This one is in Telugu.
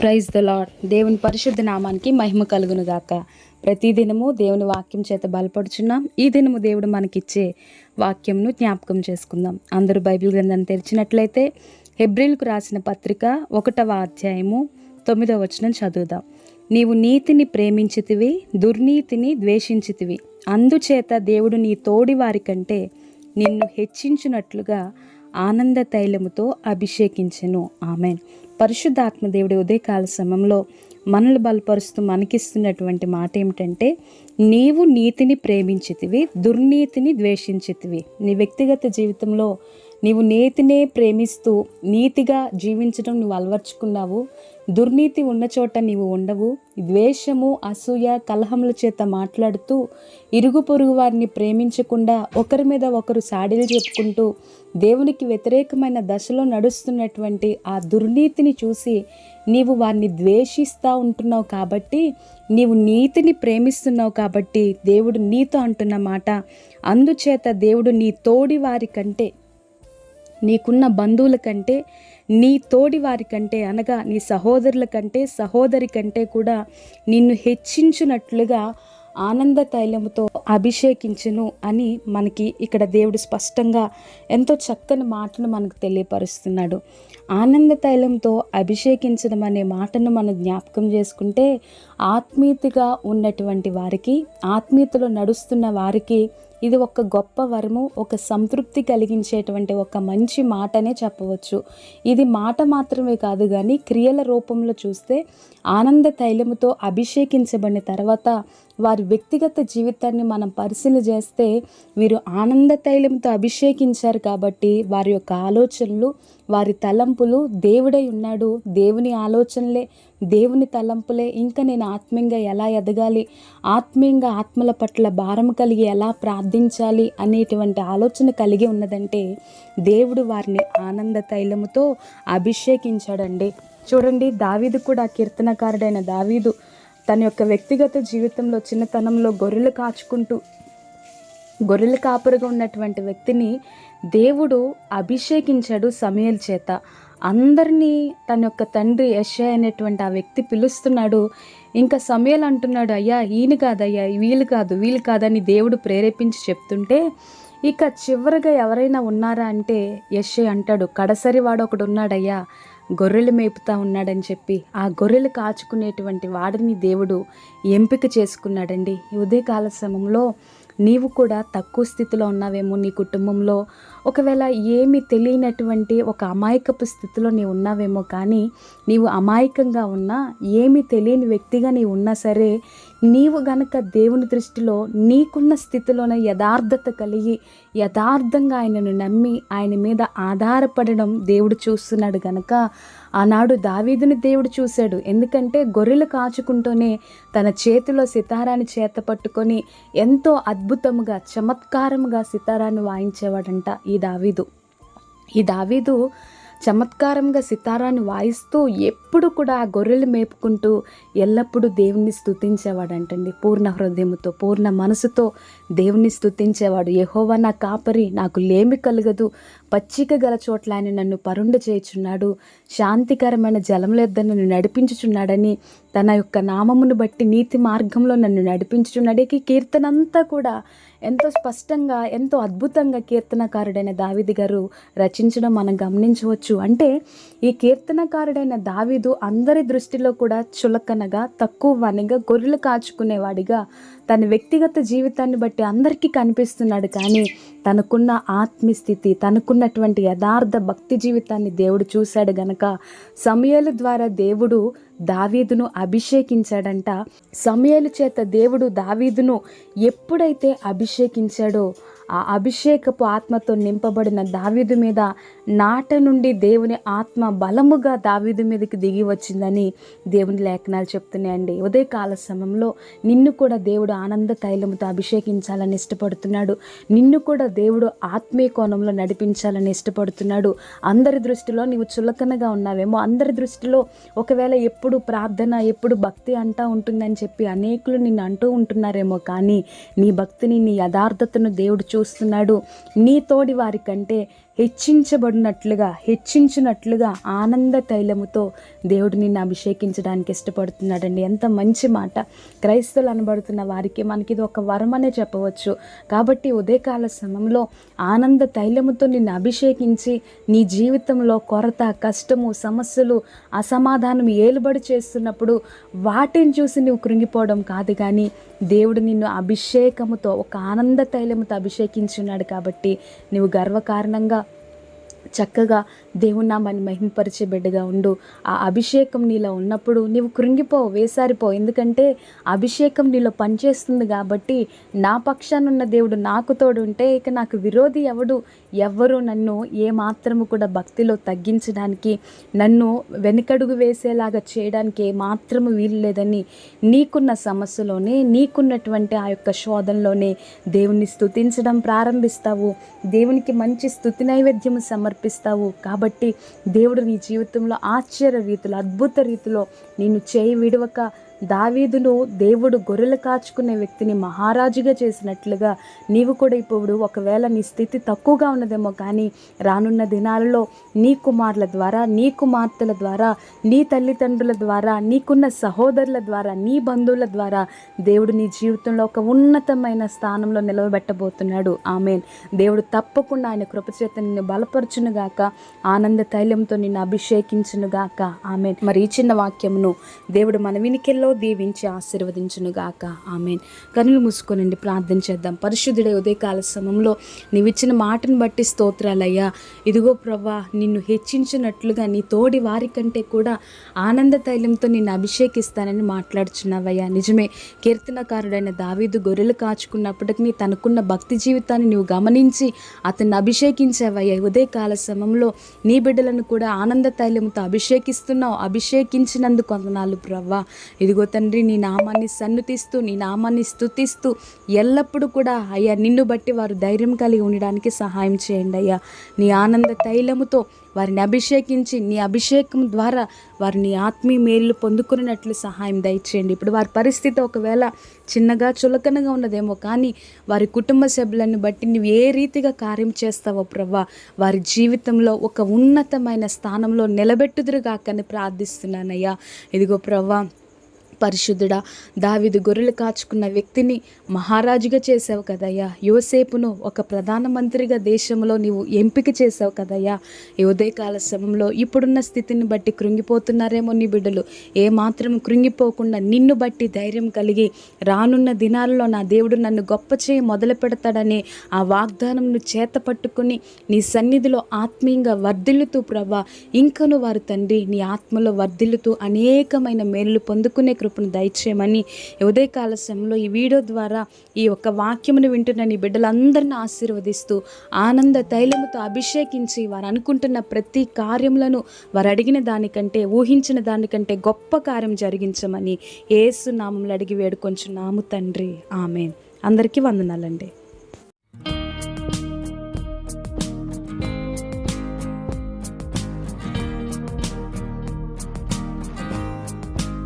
ప్రైజ్ ద లాడ్ దేవుని పరిశుద్ధ నామానికి మహిమ కలుగును గాక. ప్రతిదినము దేవుని వాక్యం చేత బలపడుచున్నాం. ఈ దినము దేవుడు మనకిచ్చే వాక్యంను జ్ఞాపకం చేసుకుందాం. అందరూ బైబిల్ గ్రంథాన్ని తెరిచినట్లయితే హెబ్రిల్కు రాసిన పత్రిక ఒకటవ అధ్యాయము తొమ్మిదవ వచనం చదువుదాం. నీవు నీతిని ప్రేమించితివి దుర్నీతిని ద్వేషించితివి. అందుచేత దేవుడు నీ తోడి వారి కంటే నిన్ను హెచ్చించినట్లుగా ఆనంద తైలముతో అభిషేకించెను. ఆమెన్. పరిశుద్ధాత్మ దేవుడి ఉదయకాల సమయంలో మనల్ని బలపరుస్తూ మనకిస్తున్నటువంటి మాట ఏమిటంటే నీవు నీతిని ప్రేమించితివి దుర్నీతిని ద్వేషించితివి. నీ వ్యక్తిగత జీవితంలో నీవు నీతినే ప్రేమిస్తూ నీతిగా జీవించడం నువ్వు అలవర్చుకున్నావు దుర్నీతి ఉన్న చోట నీవు ఉండవు. ద్వేషము అసూయ కలహముల చేత మాట్లాడుతూ ఇరుగు పొరుగు వారిని ప్రేమించకుండా ఒకరి మీద ఒకరు సాడీలు చెప్పుకుంటూ దేవునికి వ్యతిరేకమైన దశలో నడుస్తున్నటువంటి ఆ దుర్నీతిని చూసి నీవు వారిని ద్వేషిస్తూ ఉంటున్నావు కాబట్టి నీవు నీతిని ప్రేమిస్తున్నావు కాబట్టి దేవుడు నీతో అంటున్న మాట. అందుచేత దేవుడు నీ తోడి వారి కంటే నీకున్న బంధువుల కంటే నీ తోడివారి కంటే అనగా నీ సహోదరుల కంటే సహోదరి కంటే కూడా నిన్ను హెచ్చించినట్లుగా ఆనంద తైలముతో అభిషేకించును అని మనకి ఇక్కడ దేవుడు స్పష్టంగా ఎంతో చక్కని మాటను మనకు తెలియపరుస్తున్నాడు. ఆనంద తైలంతో అభిషేకించడం అనే మాటను మనం జ్ఞాపకం చేసుకుంటే ఆత్మీయతగా ఉన్నటువంటి వారికి ఆత్మీయతలో నడుస్తున్న వారికి ఇది ఒక గొప్ప వరము ఒక సంతృప్తి కలిగించేటువంటి ఒక మంచి మాటనే చెప్పవచ్చు. ఇది మాట మాత్రమే కాదు కానీ క్రియల రూపంలో చూస్తే ఆనంద తైలముతో అభిషేకించబడిన తర్వాత వారి వ్యక్తిగత జీవితాన్ని మనం పరిశీలన చేస్తే వీరు ఆనంద తైలంతో అభిషేకించారు కాబట్టి వారి యొక్క ఆలోచనలు వారి తలంపులు దేవుడై ఉన్నాడు దేవుని ఆలోచనలే దేవుని తలంపులే. ఇంకా నేను ఆత్మీయంగా ఎలా ఎదగాలి? ఆత్మీయంగా ఆత్మల పట్ల భారం కలిగి ఎలా ప్రార్థించాలి అనేటువంటి ఆలోచన కలిగి ఉన్నదంటే దేవుడు వారిని ఆనంద తైలముతో అభిషేకించాడండి. చూడండి దావీదు కూడా కీర్తనకారుడైన దావీదు తన యొక్క వ్యక్తిగత జీవితంలో చిన్నతనంలో గొర్రెలు కాచుకుంటూ గొర్రెల కాపురుగా ఉన్నటువంటి వ్యక్తిని దేవుడు అభిషేకించాడు సమయల చేత. అందరినీ తన యొక్క తండ్రి యశ అనేటువంటి ఆ వ్యక్తి పిలుస్తున్నాడు. ఇంకా సమయాలు అంటున్నాడు అయ్యా ఈయన కాదయ్యా వీళ్ళు కాదు వీళ్ళు కాదని దేవుడు ప్రేరేపించి చెప్తుంటే ఇక చివరిగా ఎవరైనా ఉన్నారా అంటే యశ అంటాడు కడసరి వాడు ఒకడు ఉన్నాడయ్యా గొర్రెలు మేపుతా ఉన్నాడని చెప్పి. ఆ గొర్రెలు కాచుకునేటువంటి వాడిని దేవుడు ఎంపిక చేసుకున్నాడండి. ఉదయకాల సమయంలో నీవు కూడా తక్కువ స్థితిలో ఉన్నావేమో నీ కుటుంబంలో. ఒకవేళ ఏమి తెలియనటువంటి ఒక అమాయకపు స్థితిలో నీవు ఉన్నావేమో కానీ నీవు అమాయకంగా ఉన్నా ఏమి తెలియని వ్యక్తిగా నీవు ఉన్నా సరే నీవు గనక దేవుని దృష్టిలో నీకున్న స్థితిలోనే యథార్థత కలిగి యథార్థంగా ఆయనను నమ్మి ఆయన మీద ఆధారపడడం దేవుడు చూస్తున్నాడు గనక ఆనాడు దావీదుని దేవుడు చూశాడు. ఎందుకంటే గొర్రెలు కాచుకుంటూనే తన చేతిలో సితారాన్ని చేత పట్టుకొని ఎంతో అద్భుతముగా చమత్కారముగా సితారాన్ని వాయించేవాడంట. ఈ దావీదు. ఈ దావీదు చమత్కారంగా సితారాన్ని వాయిస్తూ ఎప్పుడు కూడా ఆ గొర్రెలు మేపుకుంటూ ఎల్లప్పుడూ దేవుణ్ణి స్తుతించేవాడంటండి. పూర్ణ హృదయముతో పూర్ణ మనసుతో దేవుణ్ణి స్థుతించేవాడు యహోవా నా కాపరి నాకు లేమి కలగదు. పచ్చిక గల చోట్ల ఆయన నన్ను పరుండ చేయుచున్నాడు. శాంతికరమైన జలములెద్ద నన్ను నడిపించుచున్నాడని తన యొక్క నామమును బట్టి నీతి మార్గంలో నన్ను నడిపించుచున్నాడు. ఈ కీర్తన అంతా కూడా ఎంతో స్పష్టంగా ఎంతో అద్భుతంగా కీర్తనకారుడైన దావిది గారు రచించడం మనం గమనించవచ్చు. అంటే ఈ కీర్తనకారుడైన దావీదు అందరి దృష్టిలో కూడా చులకనగా తక్కువ వనిగా గొర్రెలు కాచుకునేవాడిగా తన వ్యక్తిగత జీవితాన్ని బట్టి అందరికీ కనిపిస్తున్నాడు. కానీ తనకున్న ఆత్మస్థితి తనకున్నటువంటి యథార్థ భక్తి జీవితాన్ని దేవుడు చూశాడు గనక. సమయాల ద్వారా దేవుడు దావీదును అభిషేకించాడంట. సమయాలు చేత దేవుడు దావీదును ఎప్పుడైతే అభిషేకించాడో ఆ అభిషేకపు ఆత్మతో నింపబడిన దావీదు మీద నాట నుండి దేవుని ఆత్మ బలముగా దావీదు మీదకి దిగి వచ్చిందని దేవుని లేఖనాలు చెప్తున్నాయండి. ఉదయకాల సమయంలో నిన్ను కూడా దేవుడు ఆనంద తైలముతో అభిషేకించాలని ఇష్టపడుతున్నాడు. నిన్ను కూడా దేవుడు ఆత్మీయ కోణంలో నడిపించాలని ఇష్టపడుతున్నాడు. అందరి దృష్టిలో నీవు చులకనగా ఉన్నావేమో అందరి దృష్టిలో ఒకవేళ ఎప్పుడు ప్రార్థన ఎప్పుడు భక్తి అంటా ఉంటుందని చెప్పి అనేకులు నిన్ను అంటూ ఉంటున్నారేమో కానీ నీ భక్తిని నీ యథార్థతను దేవుడు చూస్తున్నాడు. నీ తోడి వారి కంటే హెచ్చించబడినట్లుగా హెచ్చించినట్లుగా ఆనంద తైలముతో దేవుడు నిన్ను అభిషేకించడానికి ఇష్టపడుతున్నాడండి. ఎంత మంచి మాట. క్రైస్తవులు అనబడుతున్న వారికి మనకి ఇది ఒక వరం అనే చెప్పవచ్చు. కాబట్టి ఉదయకాల సమయంలో ఆనంద తైలముతో నిన్ను అభిషేకించి నీ జీవితంలో కొరత కష్టము సమస్యలు అసమాధానం ఏలుబడి చేస్తున్నప్పుడు వాటిని చూసి నువ్వు కృంగిపోవడం కాదు కానీ దేవుడు నిన్ను అభిషేకముతో ఒక ఆనంద తైలముతో అభిషేకించున్నాడు కాబట్టి నువ్వు గర్వకారణంగా చక్కగా దేవుని నామాన్ని మహిమపరిచే బిడ్డగా ఉండు. ఆ అభిషేకం నీలో ఉన్నప్పుడు నీవు కృంగిపో వేసారిపో ఎందుకంటే అభిషేకం నీలో పనిచేస్తుంది కాబట్టి నా పక్షానున్న దేవుడు నాకు తోడు ఉంటే ఇక నాకు విరోధి ఎవడు? ఎవ్వరు నన్ను ఏ మాత్రము కూడా భక్తిలో తగ్గించడానికి నన్ను వెనుకడుగు వేసేలాగా చేయడానికి ఏ మాత్రము వీలు లేదని నీకున్న సమస్యలోనే నీకున్నటువంటి ఆ యొక్క శోధనలోనే దేవుని స్థుతించడం ప్రారంభిస్తావు. దేవునికి మంచి స్థుతి నైవేద్యము సమర్పిస్తావు. కాబట్టి కాబట్టి దేవుడు నీ జీవితంలో ఆశ్చర్య రీతిలో అద్భుత రీతిలో నేను చేయి విడవక దావీదును దేవుడు గొర్రెలు కాచుకునే వ్యక్తిని మహారాజుగా చేసినట్లుగా నీవు కూడా ఇప్పుడు ఒకవేళ నీ స్థితి తక్కువగా ఉన్నదేమో కానీ రానున్న దినాలలో నీ కుమారుల ద్వారా నీ కుమార్తెల ద్వారా నీ తల్లిదండ్రుల ద్వారా నీకున్న సహోదరుల ద్వారా నీ బంధువుల ద్వారా దేవుడు నీ జీవితంలో ఒక ఉన్నతమైన స్థానంలో నిలవబెట్టబోతున్నాడు. ఆమెన్. దేవుడు తప్పకుండా ఆయన కృపచేత నిన్ను బలపరచునుగాక ఆనంద తైలంతో నిన్ను అభిషేకించునుగాక. ఆమెన్. మరి ఈ చిన్న వాక్యమును దేవుడు మన వినికెల్లో దీవించి ఆశీర్వదించునుగాక. ఆమెన్. కనులు మూసుకొనండి ప్రార్థన చేద్దాం. పరిశుద్ధుడే ఉదయకాల సమయంలో నీవిచ్చిన మాటను బట్టి స్తోత్రాలయ్యా. ఇదిగో ప్రవ్వా నిన్ను హెచ్చించినట్లుగా నీ తోడి వారి కంటే కూడా ఆనంద తైలంతో నిన్ను అభిషేకిస్తానని మాట్లాడుచున్నావయ్యా. నిజమే కీర్తనకారుడైన దావీదు గొర్రెలు కాచుకున్నప్పటికీ తనకున్న భక్తి జీవితాన్ని నువ్వు గమనించి అతన్ని అభిషేకించావయ్యా. ఉదయకాల సమయంలో నీ బిడ్డలను కూడా ఆనంద తైలంతో అభిషేకిస్తున్నావు అభిషేకించినందుకు వందనాలు ప్రవ్వా ఇదిగో తండ్రి నీ నామాన్ని సన్నుతిస్తూ నీ నామాన్ని స్తుతిస్తూ ఎల్లప్పుడూ కూడా అయ్యా నిన్ను బట్టి వారు ధైర్యం కలిగి ఉండడానికి సహాయం చేయండి అయ్యా. నీ ఆనంద తైలముతో వారిని అభిషేకించి నీ అభిషేకం ద్వారా వారిని ఆత్మీయ మేలు పొందుకున్నట్లు సహాయం దయచేయండి. ఇప్పుడు వారి పరిస్థితి ఒకవేళ చిన్నగా చులకనగా ఉన్నదేమో కానీ వారి కుటుంబ సభ్యులను బట్టి నువ్వు ఏ రీతిగా కార్యం చేస్తావో ప్రవ్వా వారి జీవితంలో ఒక ఉన్నతమైన స్థానంలో నిలబెట్టుదురుగాకని ప్రార్థిస్తున్నానయ్యా. ఇదిగో ప్రవ్వా పరిశుద్ధుడా. దావిదు గొర్రెలు కాచుకున్న వ్యక్తిని మహారాజుగా చేసావు కదయ్యా. యువసేపును ఒక ప్రధానమంత్రిగా దేశంలో నీవు ఎంపిక చేసావు కదయ్యా. ఈ ఉదయకాల సమయంలో ఇప్పుడున్న స్థితిని బట్టి కృంగిపోతున్నారేమో నీ బిడ్డలు. ఏ మాత్రం కృంగిపోకుండా నిన్ను బట్టి ధైర్యం కలిగి రానున్న దినాల్లో నా దేవుడు నన్ను గొప్ప చేయి మొదలు పెడతాడనే ఆ వాగ్దానంను చేత పట్టుకుని నీ సన్నిధిలో ఆత్మీయంగా వర్ధిల్లుతూ ప్రభా. ఇంకను వారు తండ్రి నీ ఆత్మలో వర్ధిల్లుతూ అనేకమైన మేలు పొందుకునే కృపను దయచేయమని ఉదయకాల సమయంలో ఈ వీడియో ద్వారా ఈ యొక్క వాక్యమును వింటున్న నీ బిడ్డలందరిని ఆశీర్వదిస్తూ ఆనంద తైలముతో అభిషేకించి వారు అనుకుంటున్న ప్రతి కార్యములను వారు అడిగిన దానికంటే ఊహించిన దానికంటే గొప్ప కార్యం జరిగించమని ఏసు నామంలో అడిగి వేడుకొంచున్నాము తండ్రి. ఆమె అందరికీ వందనాలండి.